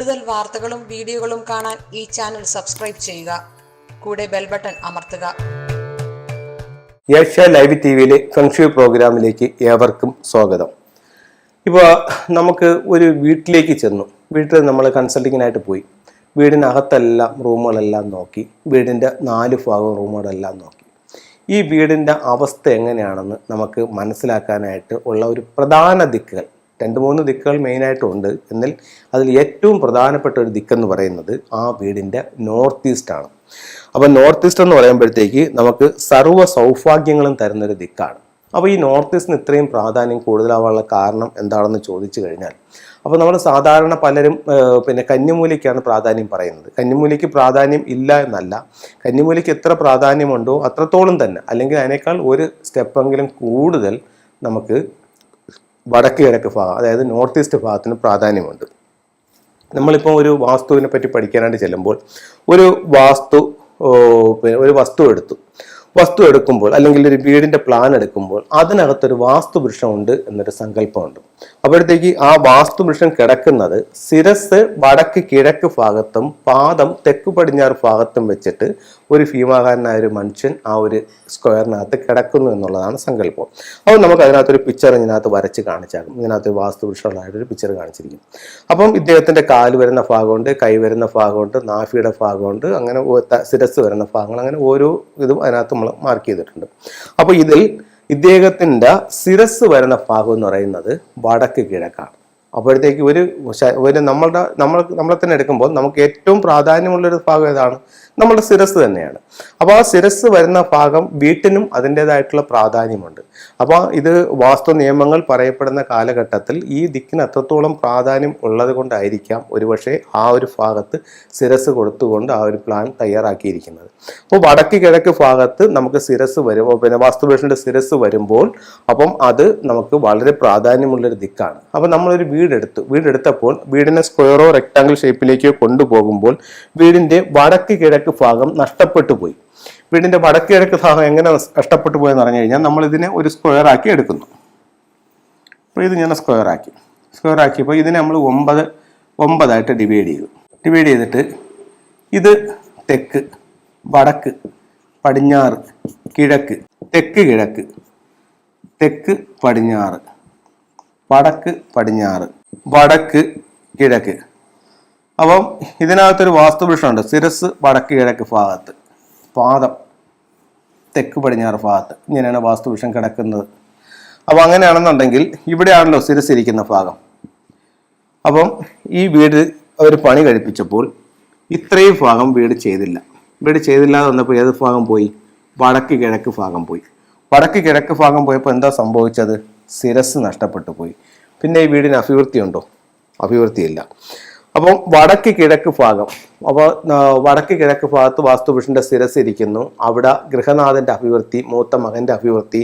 കൂടുതൽ വാർത്തകളും വീഡിയോകളും കാണാൻ ഈ ചാനൽ സബ്സ്ക്രൈബ് ചെയ്യുക. കൂടെ ബെൽ ബട്ടൺ അമർത്തുക. ഏഷ്യ ലൈവ് ടി വിയിലെ ഫെങ്ഷു പ്രോഗ്രാമിലേക്ക് ഏവർക്കും സ്വാഗതം. ഇപ്പോൾ നമുക്ക് ഒരു വീട്ടിലേക്ക് ചെന്നു. വീട്ടിൽ നമ്മൾ കൺസൾട്ടിങ്ങിനായിട്ട് പോയി. വീടിനകത്തെല്ലാം റൂമുകളെല്ലാം നോക്കി. വീടിന്റെ നാല് ഭാഗം റൂമുകളെല്ലാം നോക്കി. ഈ വീടിന്റെ അവസ്ഥ എങ്ങനെയാണെന്ന് നമുക്ക് മനസ്സിലാക്കാനായിട്ട് ഉള്ള ഒരു പ്രധാന ദിക്കുകൾ രണ്ട് മൂന്ന് ദിക്കുകൾ മെയിനായിട്ടുണ്ട് എന്നാൽ അതിൽ ഏറ്റവും പ്രധാനപ്പെട്ട ഒരു ദിക്കെന്ന് പറയുന്നത് ആ വീടിന്റെ നോർത്ത് ഈസ്റ്റാണ് അപ്പോൾ നോർത്ത് ഈസ്റ്റ് എന്ന് പറയുമ്പോഴത്തേക്ക് നമുക്ക് സർവ സൗഭാഗ്യങ്ങളും തരുന്നൊരു ദിക്കാണ്. അപ്പോൾ ഈ നോർത്ത് ഈസ്റ്റിന് ഇത്രയും പ്രാധാന്യം കൂടുതലാവാനുള്ള കാരണം എന്താണെന്ന് ചോദിച്ചു കഴിഞ്ഞാൽ അപ്പോൾ നമ്മൾ സാധാരണ പലരും പിന്നെ കന്നിമൂലിക്കാണ് പ്രാധാന്യം പറയുന്നത്. കന്നിമൂലിക്ക് പ്രാധാന്യം ഇല്ല എന്നല്ല. കന്നിമൂലിക്ക് എത്ര പ്രാധാന്യമുണ്ടോ അത്രത്തോളം തന്നെ. അല്ലെങ്കിൽ അതിനേക്കാൾ ഒരു സ്റ്റെപ്പെങ്കിലും കൂടുതൽ നമുക്ക് വടക്ക് കിഴക്ക് ഭാഗം അതായത് നോർത്ത് ഈസ്റ്റ് ഭാഗത്തിന് പ്രാധാന്യമുണ്ട്. നമ്മളിപ്പോൾ ഒരു വാസ്തുവിനെ പറ്റി പഠിക്കാനായിട്ട് ചെല്ലുമ്പോൾ ഒരു വാസ്തു ഒരു വസ്തു എടുത്തു. വസ്തു എടുക്കുമ്പോൾ അല്ലെങ്കിൽ ഒരു വീടിന്റെ പ്ലാൻ എടുക്കുമ്പോൾ അതിനകത്തൊരു വാസ്തുപുരുഷമുണ്ട് എന്നൊരു സങ്കല്പമുണ്ട്. അപ്പോഴത്തേക്ക് ആ വാസ്തു വാസ്തുപുരുഷൻ കിടക്കുന്നത് ശിരസ് വടക്ക് കിഴക്ക് ഭാഗത്തും പാദം തെക്ക് പടിഞ്ഞാറ് ഭാഗത്തും വെച്ചിട്ട് ഒരു ഭീമാകാരനായ ഒരു മനുഷ്യൻ ആ ഒരു സ്ക്വയറിനകത്ത് കിടക്കുന്നു എന്നുള്ളതാണ് സങ്കല്പം. അപ്പോൾ നമുക്ക് അതിനകത്തൊരു പിക്ചർ ഇതിനകത്ത് വരച്ച് കാണിച്ചാകും ഇതിനകത്ത് ഒരു പിക്ചർ കാണിച്ചിരിക്കും. അപ്പം ഇദ്ദേഹത്തിന്റെ കാൽ വരുന്ന ഭാഗമുണ്ട് കൈ വരുന്ന ഭാഗമുണ്ട് നാഫിയുടെ ഭാഗമുണ്ട് അങ്ങനെ സിരസ് വരുന്ന ഭാഗങ്ങൾ അങ്ങനെ ഓരോ ഇതും അതിനകത്ത് നമ്മൾ മാർക്ക് ചെയ്തിട്ടുണ്ട്. അപ്പോൾ ഇതിൽ ഇദ്ദേഹത്തിന്റെ ശിരസ് വരുന്ന ഭാഗം എന്ന് പറയുന്നത് വടക്ക് കിഴക്കാണ്. അപ്പോഴത്തേക്ക് ഒരു ഒരു നമ്മളുടെ നമ്മൾ നമ്മളെ തന്നെ എടുക്കുമ്പോൾ നമുക്ക് ഏറ്റവും പ്രാധാന്യമുള്ളൊരു ഭാഗം ഏതാണ്? നമ്മുടെ ശിരസ് തന്നെയാണ്. അപ്പോൾ ആ ശിരസ് വരുന്ന ഭാഗം വീട്ടിനും അതിന്റെതായിട്ടുള്ള പ്രാധാന്യമുണ്ട്. അപ്പോൾ ഇത് വാസ്തു നിയമങ്ങൾ പറയപ്പെടുന്ന കാലഘട്ടത്തിൽ ഈ ദിക്കിന് അത്രത്തോളം പ്രാധാന്യം ഉള്ളത് കൊണ്ടായിരിക്കാം ഒരുപക്ഷെ ആ ഒരു ഭാഗത്ത് ശിരസ് കൊടുത്തുകൊണ്ട് ആ ഒരു പ്ലാൻ തയ്യാറാക്കിയിരിക്കുന്നത്. അപ്പോൾ വടക്ക് കിഴക്ക് ഭാഗത്ത് നമുക്ക് ശിരസ് വരുമ്പോൾ പിന്നെ വാസ്തുപുരുഷന്റെ ശിരസ് വരുമ്പോൾ അപ്പം അത് നമുക്ക് വളരെ പ്രാധാന്യമുള്ളൊരു ദിക്കാണ്. അപ്പം നമ്മളൊരു വീടെടുത്തു. വീടെടുത്തപ്പോൾ വീടിനെ സ്ക്വയറോ റെക്ടാങ്കിൾ ഷേപ്പിലേക്കോ കൊണ്ടുപോകുമ്പോൾ വീടിന്റെ വടക്ക് കിഴക്ക് ഭാഗം നഷ്ടപ്പെട്ടു പോയി. വീടിന്റെ വടക്ക് കിഴക്ക് ഭാഗം എങ്ങനെ നഷ്ടപ്പെട്ടു പോയെന്ന് പറഞ്ഞു കഴിഞ്ഞാൽ നമ്മൾ ഇതിനെ ഒരു സ്ക്വയർ ആക്കി എടുക്കുന്നു. അപ്പോൾ ഇത് ഞാൻ സ്ക്വയർ ആക്കി. സ്ക്വയർ ആക്കിയപ്പോൾ ഇതിനെ നമ്മൾ ഒമ്പത് ഒമ്പതായിട്ട് ഡിവൈഡ് ചെയ്തു. ഡിവൈഡ് ചെയ്തിട്ട് ഇത് തെക്ക് വടക്ക് പടിഞ്ഞാറ് കിഴക്ക് തെക്ക് കിഴക്ക് തെക്ക് പടിഞ്ഞാറ് വടക്ക് പടിഞ്ഞാറ് വടക്ക് കിഴക്ക്. അപ്പം ഇതിനകത്തൊരു വാസ്തുപുരുഷമുണ്ട് സിരസ് വടക്ക് കിഴക്ക് ഭാഗത്ത്. പാദം തെക്ക് പടിഞ്ഞാറ് ഭാഗത്ത്. ഇങ്ങനെയാണ് വാസ്തുപുരുഷൻ കിടക്കുന്നത്. അപ്പോൾ അങ്ങനെയാണെന്നുണ്ടെങ്കിൽ ഇവിടെയാണല്ലോ ശിരസ് ഇരിക്കുന്ന ഭാഗം. അപ്പം ഈ വീട് അവർ പണി കഴിപ്പിച്ചപ്പോൾ ഇത്രയും ഭാഗം വീട് ചെയ്തില്ല. വീട് ചെയ്തില്ലാതെ വന്നപ്പോൾ ഏത് ഭാഗം പോയി? വടക്ക് കിഴക്ക് ഭാഗം പോയി. വടക്ക് കിഴക്ക് ഭാഗം പോയപ്പോൾ എന്താ സംഭവിച്ചത്? ശിരസ് നഷ്ടപ്പെട്ടു പോയി. പിന്നെ ഈ വീടിന് അഭിവൃദ്ധിയുണ്ടോ? അഭിവൃദ്ധിയില്ല. അപ്പം വടക്ക് കിഴക്ക് ഭാഗം അപ്പോൾ വടക്ക് കിഴക്ക് ഭാഗത്ത് വാസ്തുപുരുഷന്റെ ശിരസ് ഇരിക്കുന്നു. അവിടെ ഗൃഹനാഥന്റെ അഭിവൃദ്ധി മൂത്ത മകന്റെ അഭിവൃദ്ധി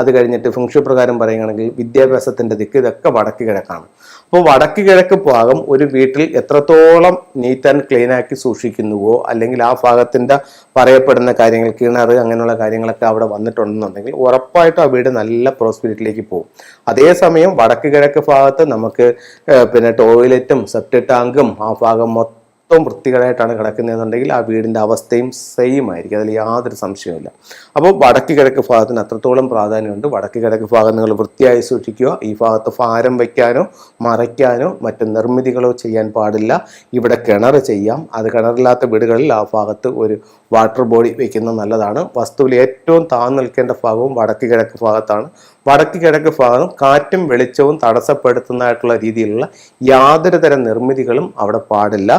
അത് കഴിഞ്ഞിട്ട് ഫംഗ്ഷൻ പ്രകാരം പറയുകയാണെങ്കിൽ വിദ്യാഭ്യാസത്തിന്റെ ദിക്ക് ഇതൊക്കെ വടക്ക് കിഴക്കാണ്. അപ്പോൾ വടക്ക് കിഴക്ക് ഭാഗം ഒരു വീട്ടിൽ എത്രത്തോളം നീറ്റ് ആൻഡ് ക്ലീൻ ആക്കി സൂക്ഷിക്കുന്നുവോ അല്ലെങ്കിൽ ആ ഭാഗത്തിന്റെ പറയപ്പെടുന്ന കാര്യങ്ങൾ കിണർ അങ്ങനെയുള്ള കാര്യങ്ങളൊക്കെ അവിടെ വന്നിട്ടുണ്ടെന്നുണ്ടെങ്കിൽ ഉറപ്പായിട്ടും ആ വീട് നല്ല പ്രോസ്പിരിറ്റിലേക്ക് പോകും. അതേസമയം വടക്ക് കിഴക്ക് ഭാഗത്ത് നമുക്ക് പിന്നെ ടോയ്ലറ്റും സെപ്റ്റ് ടാങ്കും ആ ഭാഗം മൊത്തം വൃത്തികേടായിട്ടാണ് കിടക്കുന്നതെന്നുണ്ടെങ്കിൽ ആ വീടിന്റെ അവസ്ഥയും സെയിം ആയിരിക്കും. അതിൽ യാതൊരു സംശയവുമില്ല. അപ്പോൾ വടക്ക് കിഴക്ക് ഭാഗത്തിന് അത്രത്തോളം പ്രാധാന്യമുണ്ട്. വടക്ക് കിഴക്ക് ഭാഗം നിങ്ങൾ വൃത്തിയായി സൂക്ഷിക്കുക. ഈ ഭാഗത്ത് ഭാരം വയ്ക്കാനോ മറയ്ക്കാനോ മറ്റ് നിർമ്മിതികളോ ചെയ്യാൻ പാടില്ല. ഇവിടെ കിണർ ചെയ്യാം. അത് കിണറില്ലാത്ത വീടുകളിൽ ആ ഭാഗത്ത് ഒരു വാട്ടർ ബോഡി വയ്ക്കുന്നത് നല്ലതാണ്. വസ്തുവിൽ ഏറ്റവും താഴ്ന്നു നിൽക്കേണ്ട ഭാഗവും വടക്ക് കിഴക്ക് ഭാഗത്താണ്. വടക്ക് കിഴക്ക് ഭാഗം കാറ്റും വെളിച്ചവും തടസ്സപ്പെടുത്തുന്നതായിട്ടുള്ള രീതിയിലുള്ള യാതൊരു തരം നിർമ്മിതികളും അവിടെ പാടില്ല.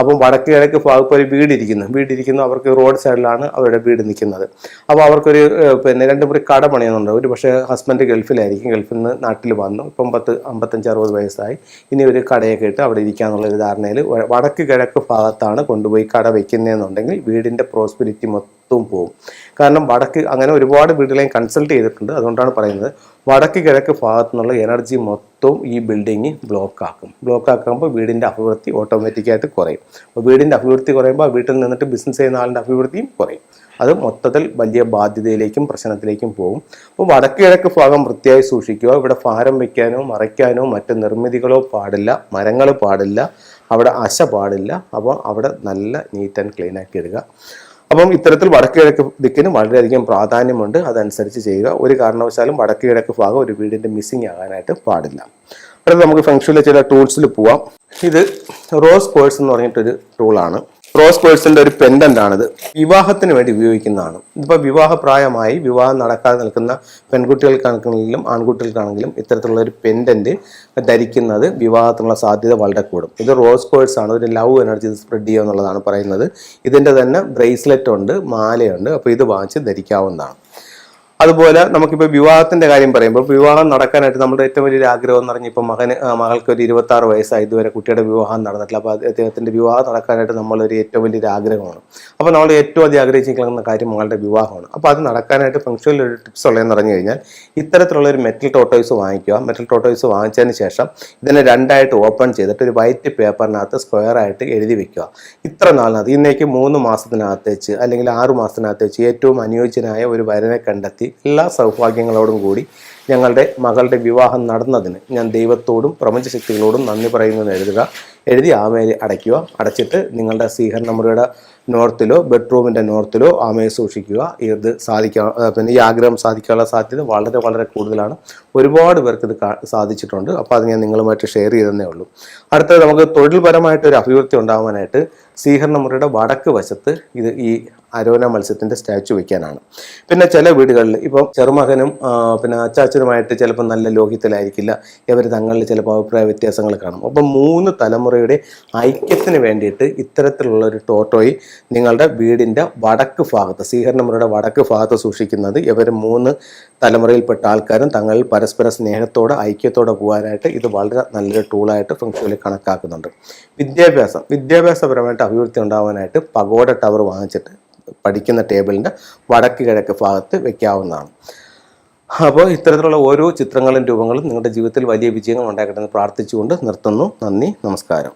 അപ്പം വടക്ക് കിഴക്ക് ഭാഗത്ത് ഒരു വീടിരിക്കുന്നു. വീടിരിക്കുന്നു അവർക്ക് റോഡ് സൈഡിലാണ് അവരുടെ വീട് നിൽക്കുന്നത്. അപ്പോൾ അവർക്കൊരു പിന്നെ രണ്ട് മുറി കട പണിയുന്നുണ്ട്. ഒരു പക്ഷേ ഹസ്ബൻഡ് ഗൾഫിലായിരിക്കും. ഗൾഫിൽ നിന്ന് നാട്ടിൽ വന്നു. ഇപ്പം പത്ത് അമ്പത്തഞ്ച് അറുപത് വയസ്സായി. ഇനി ഒരു കടയൊക്കെ ഇട്ട് അവിടെ ഇരിക്കാന്നുള്ള ഒരു ധാരണയിൽ വടക്ക് കിഴക്ക് ഭാഗത്താണ് കൊണ്ടുപോയി കട വയ്ക്കുന്നതെന്നുണ്ടെങ്കിൽ വീടിന്റെ പ്രോസ്പിരിറ്റി മൊത്തവും പോകും കാരണം വടക്ക് അങ്ങനെ ഒരുപാട് വീടുകളെയും കൺസൾട്ട് ചെയ്തിട്ടുണ്ട്. അതുകൊണ്ടാണ് പറയുന്നത് വടക്ക് കിഴക്ക് ഭാഗത്തു നിന്നുള്ള എനർജി മൊത്തവും ഈ ബിൽഡിങ് ബ്ലോക്ക് ആക്കും. ബ്ലോക്ക് ആക്കുമ്പോൾ വീടിന്റെ അഭിവൃദ്ധി ഓട്ടോമാറ്റിക്കായിട്ട് കുറയും. അപ്പോൾ വീടിന്റെ അഭിവൃദ്ധി കുറയുമ്പോൾ വീട്ടിൽ നിന്നിട്ട് ബിസിനസ് ചെയ്യുന്ന ആളിന്റെ അഭിവൃദ്ധിയും കുറയും. അത് മൊത്തത്തിൽ വലിയ ബാധ്യതയിലേക്കും പ്രശ്നത്തിലേക്കും പോകും. അപ്പോൾ വടക്ക് കിഴക്ക് ഭാഗം വൃത്തിയായി സൂക്ഷിക്കുക. ഇവിടെ ഭാരം വയ്ക്കാനോ മറയ്ക്കാനോ മറ്റ് നിർമ്മിതികളോ പാടില്ല. മരങ്ങൾ പാടില്ല. അവിടെ അശ പാടില്ല. അപ്പോൾ അവിടെ നല്ല നീറ്റ് ആൻഡ് ക്ലീൻ ആക്കി ഇടുക. അപ്പം ഇത്തരത്തിൽ വടക്ക് കിഴക്ക് ദിക്കിന് വളരെയധികം പ്രാധാന്യമുണ്ട്. അതനുസരിച്ച് ചെയ്യുക. ഒരു കാരണവശാലും വടക്ക് കിഴക്ക് ഭാഗം ഒരു വീടിന്റെ മിസ്സിങ് ആകാനായിട്ട് പാടില്ല. അടുത്ത് നമുക്ക് ഫംഗ്ഷനിലെ ചില ടൂൾസിൽ പോവാം. ഇത് റോസ് പേഴ്സ് എന്ന് പറഞ്ഞിട്ടൊരു ടൂളാണ് റോസ് പേഴ്സിന്റെ ഒരു പെൻഡന്റ് ആണിത്. വിവാഹത്തിന് വേണ്ടി ഉപയോഗിക്കുന്നതാണ്. ഇതിപ്പോൾ വിവാഹപ്രായമായി വിവാഹം നടക്കാതെ നിൽക്കുന്ന പെൺകുട്ടികൾക്കാണെങ്കിലും ആൺകുട്ടികൾക്കാണെങ്കിലും ഇത്തരത്തിലുള്ള ഒരു പെൻഡന്റ് ധരിക്കുന്നത് വിവാഹത്തിനുള്ള സാധ്യത വളരെ കൂടും. ഇത് റോസ് പേഴ്സ് ആണ് ഒരു ലവ് എനർജി സ്പ്രെഡ് ചെയ്യുക എന്നുള്ളതാണ് പറയുന്നത്. ഇതിന്റെ തന്നെ ബ്രേസ്ലെറ്റ് ഉണ്ട് മാലയുണ്ട്. അപ്പോൾ ഇത് വാങ്ങിച്ച് ധരിക്കാവുന്നതാണ്. അതുപോലെ നമുക്കിപ്പോൾ വിവാഹത്തിന്റെ കാര്യം പറയുമ്പോൾ വിവാഹം നടക്കാനായിട്ട് നമ്മുടെ ഏറ്റവും വലിയൊരു ആഗ്രഹം എന്ന് പറഞ്ഞാൽ ഇപ്പം മകന് മകൾക്ക് ഒരു ഇരുപത്തി ആറ് വയസ്സായി ഇതുവരെ കുട്ടിയുടെ വിവാഹം നടന്നിട്ടില്ല. അപ്പോൾ അദ്ദേഹത്തിന്റെ വിവാഹം നടക്കാനായിട്ട് നമ്മളൊരു ഏറ്റവും വലിയൊരു ആഗ്രഹമാണ്. അപ്പോൾ നമ്മൾ ഏറ്റവും അധികം ആഗ്രഹിച്ചിരിക്കുന്ന കാര്യം മകളുടെ വിവാഹമാണ്. അപ്പോൾ അത് നടക്കാനായിട്ട് ഫംഗ്ഷനിൽ ഒരു ടിപ്സ് ഉള്ളതെന്ന് പറഞ്ഞു കഴിഞ്ഞാൽ ഇത്തരത്തിലുള്ള ഒരു മെറ്റൽ ടോട്ടോയ്സ് വാങ്ങിക്കുക. മെറ്റൽ ടോട്ടോയ്സ് വാങ്ങിച്ചതിന് ശേഷം ഇതിനെ രണ്ടായിട്ട് ഓപ്പൺ ചെയ്തിട്ട് ഒരു വൈറ്റ് പേപ്പറിനകത്ത് സ്ക്വയർ ആയിട്ട് എഴുതി വെക്കുക. ഇത്ര നാളിനകത്ത് ഇന്നേക്ക് മൂന്ന് മാസത്തിനകത്ത് വെച്ച് അല്ലെങ്കിൽ ആറ് മാസത്തിനകത്ത് വെച്ച് ഏറ്റവും അനുയോജ്യനായ ഒരു വരനെ കണ്ടെത്തി എല്ലാ സൗഭാഗ്യങ്ങളോടും കൂടി ഞങ്ങളുടെ മകളുടെ വിവാഹം നടന്നതിന് ഞാൻ ദൈവത്തോടും പ്രപഞ്ചശക്തികളോടും നന്ദി പറയുന്നതെന്ന് എഴുതുക. എഴുതി ആമയിൽ അടയ്ക്കുക. അടച്ചിട്ട് നിങ്ങളുടെ സ്വീകരണ മുറിയുടെ നോർത്തിലോ ബെഡ്റൂമിന്റെ നോർത്തിലോ ആമയെ സൂക്ഷിക്കുക. ഇത് സാധിക്കാൻ പിന്നെ ഈ ആഗ്രഹം സാധിക്കാനുള്ള സാധ്യത വളരെ വളരെ കൂടുതലാണ്. ഒരുപാട് പേർക്ക് ഇത് സാധിച്ചിട്ടുണ്ട്. അപ്പോൾ അത് ഞാൻ നിങ്ങളുമായിട്ട് ഷെയർ ചെയ്തതന്നേ ഉള്ളൂ. അടുത്തത് നമുക്ക് തൊഴിൽപരമായിട്ട് ഒരു അഭിവൃദ്ധി ഉണ്ടാവാനായിട്ട് സ്വീകരണ മുറിയുടെ വടക്ക് വശത്ത് ഇത് ഈ അരോന മത്സ്യത്തിന്റെ സ്റ്റാച്ചു വെക്കാനാണ്. പിന്നെ ചില വീടുകളിൽ ഇപ്പോൾ ചെറുമകനും പിന്നെ അച്ചാച്ചനുമായിട്ട് ചിലപ്പോൾ നല്ല ലോഹ്യത്തിലായിരിക്കില്ല ഇവർ തങ്ങളിൽ ചിലപ്പോൾ അഭിപ്രായ വ്യത്യാസങ്ങൾ കാണും. അപ്പം മൂന്ന് തലമുറയുടെ ഐക്യത്തിന് വേണ്ടിയിട്ട് ഇത്തരത്തിലുള്ള ഒരു ടോട്ടോയി നിങ്ങളുടെ വീടിന്റെ വടക്ക് ഭാഗത്ത് സ്വീകരണ മുറിയുടെ വടക്ക് ഭാഗത്ത് സൂക്ഷിക്കുന്നത് ഇവർ മൂന്ന് തലമുറയിൽപ്പെട്ട ആൾക്കാരും തങ്ങളിൽ പരസ്പര സ്നേഹത്തോടെ ഐക്യത്തോടെ പോകാനായിട്ട് ഇത് വളരെ നല്ലൊരു ടൂളായിട്ട് ഫംഗ്ഷനിൽ കണക്കാക്കുന്നുണ്ട്. വിദ്യാഭ്യാസം. വിദ്യാഭ്യാസപരമായിട്ട് അഭിവൃദ്ധി ഉണ്ടാവാനായിട്ട് പഗോഡ ടവർ വാങ്ങിച്ചിട്ട് പഠിക്കുന്ന ടേബിളിന്റെ വടക്ക് കിഴക്ക് ഭാഗത്ത് വെക്കാവുന്നതാണ്. അപ്പോൾ ഇത്തരത്തിലുള്ള ഓരോ ചിത്രങ്ങളും രൂപങ്ങളും നിങ്ങളുടെ ജീവിതത്തിൽ വലിയ വിജയങ്ങൾ ഉണ്ടാക്കട്ടെ എന്ന് പ്രാർത്ഥിച്ചുകൊണ്ട് നിർത്തുന്നു. നന്ദി നമസ്കാരം.